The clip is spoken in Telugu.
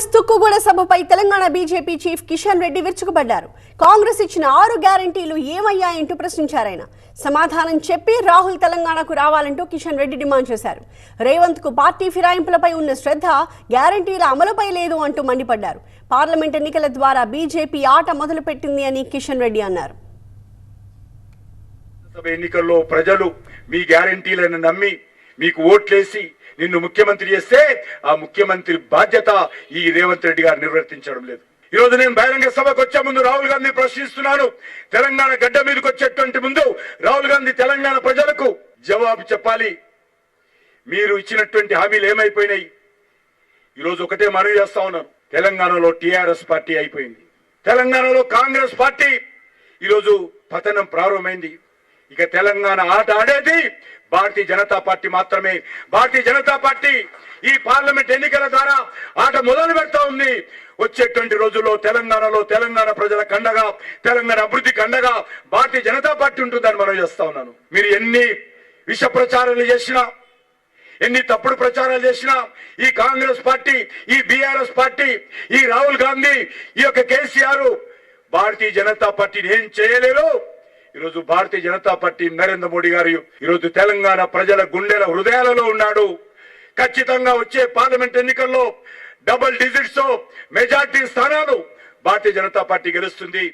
కాంగ్రెస్ తుక్కుగూడ సభపై తెలంగాణ బీజేపీ చీఫ్ కిషన్ రెడ్డి విరుచుకుపడ్డారు. కాంగ్రెస్ ఇచ్చిన ఆరు గ్యారంటీలు ఏమయ్యాయంటూ ప్రశ్నించారాయన. సమాధానం చెప్పి రాహుల్ తెలంగాణకు రావాలంటూ కిషన్ రెడ్డి డిమాండ్ చేశారు. రేవంత్కు పార్టీ ఫిరాయింపులపై ఉన్న శ్రద్ధ గ్యారంటీల అమలుపై లేదు అంటూ మండిపడ్డారు. పార్లమెంట్ ఎన్నికల ద్వారా బీజేపీ ఆట మొదలుపెట్టింది అని కిషన్ రెడ్డి అన్నారు. ఎన్నికల్లో ప్రజలు మీ గ్యారంటీలను నమ్మి మీకు ఓట్లేసి నిన్ను ముఖ్యమంత్రి చేస్తే ఆ ముఖ్యమంత్రి బాధ్యత ఈ రేవంత్ రెడ్డి గారు నిర్వర్తించడం లేదు. ఈ రోజు నేను బహిరంగ సభకు వచ్చే ముందు రాహుల్ గాంధీ ప్రశ్నిస్తున్నాను. తెలంగాణ గడ్డ మీదకి వచ్చేటువంటి ముందు రాహుల్ గాంధీ తెలంగాణ ప్రజలకు జవాబు చెప్పాలి. మీరు ఇచ్చినటువంటి హామీలు ఏమైపోయినాయి? ఈరోజు ఒకటే మనవి చేస్తా ఉన్నాను. తెలంగాణలో టీఆర్ఎస్ పార్టీ అయిపోయింది. తెలంగాణలో కాంగ్రెస్ పార్టీ ఈరోజు పతనం ప్రారంభమైంది. ఇక తెలంగాణ ఆట ఆడేది. భారతీయ జనతా పార్టీ మాత్రమే. భారతీయ జనతా పార్టీ ఈ పార్లమెంట్ ఎన్నికల ద్వారా ఆట మొదలు పెడతా ఉంది. వచ్చేటువంటి రోజుల్లో తెలంగాణలో తెలంగాణ ప్రజల కండగా తెలంగాణ అభివృద్ధి కండగా భారతీయ జనతా పార్టీ ఉంటుందని మనం చేస్తా ఉన్నాను. మీరు ఎన్ని విష ప్రచారాలు చేసినా ఎన్ని తప్పుడు ప్రచారాలు చేసినా ఈ కాంగ్రెస్ పార్టీ ఈ బీఆర్ఎస్ పార్టీ ఈ రాహుల్ గాంధీ ఈ యొక్క కేసీఆర్ భారతీయ జనతా పార్టీని ఏం చేయలేరు. ఈరోజు భారతీయ జనతా పార్టీ నరేంద్ర మోడీ గారు ఈరోజు తెలంగాణ ప్రజల గుండెల హృదయాలలో ఉన్నాడు. ఖచ్చితంగా వచ్చే పార్లమెంట్ ఎన్నికల్లో డబుల్ డిజిట్స్ మెజార్టీ స్థానాలు భారతీయ జనతా పార్టీ గెలుస్తుంది.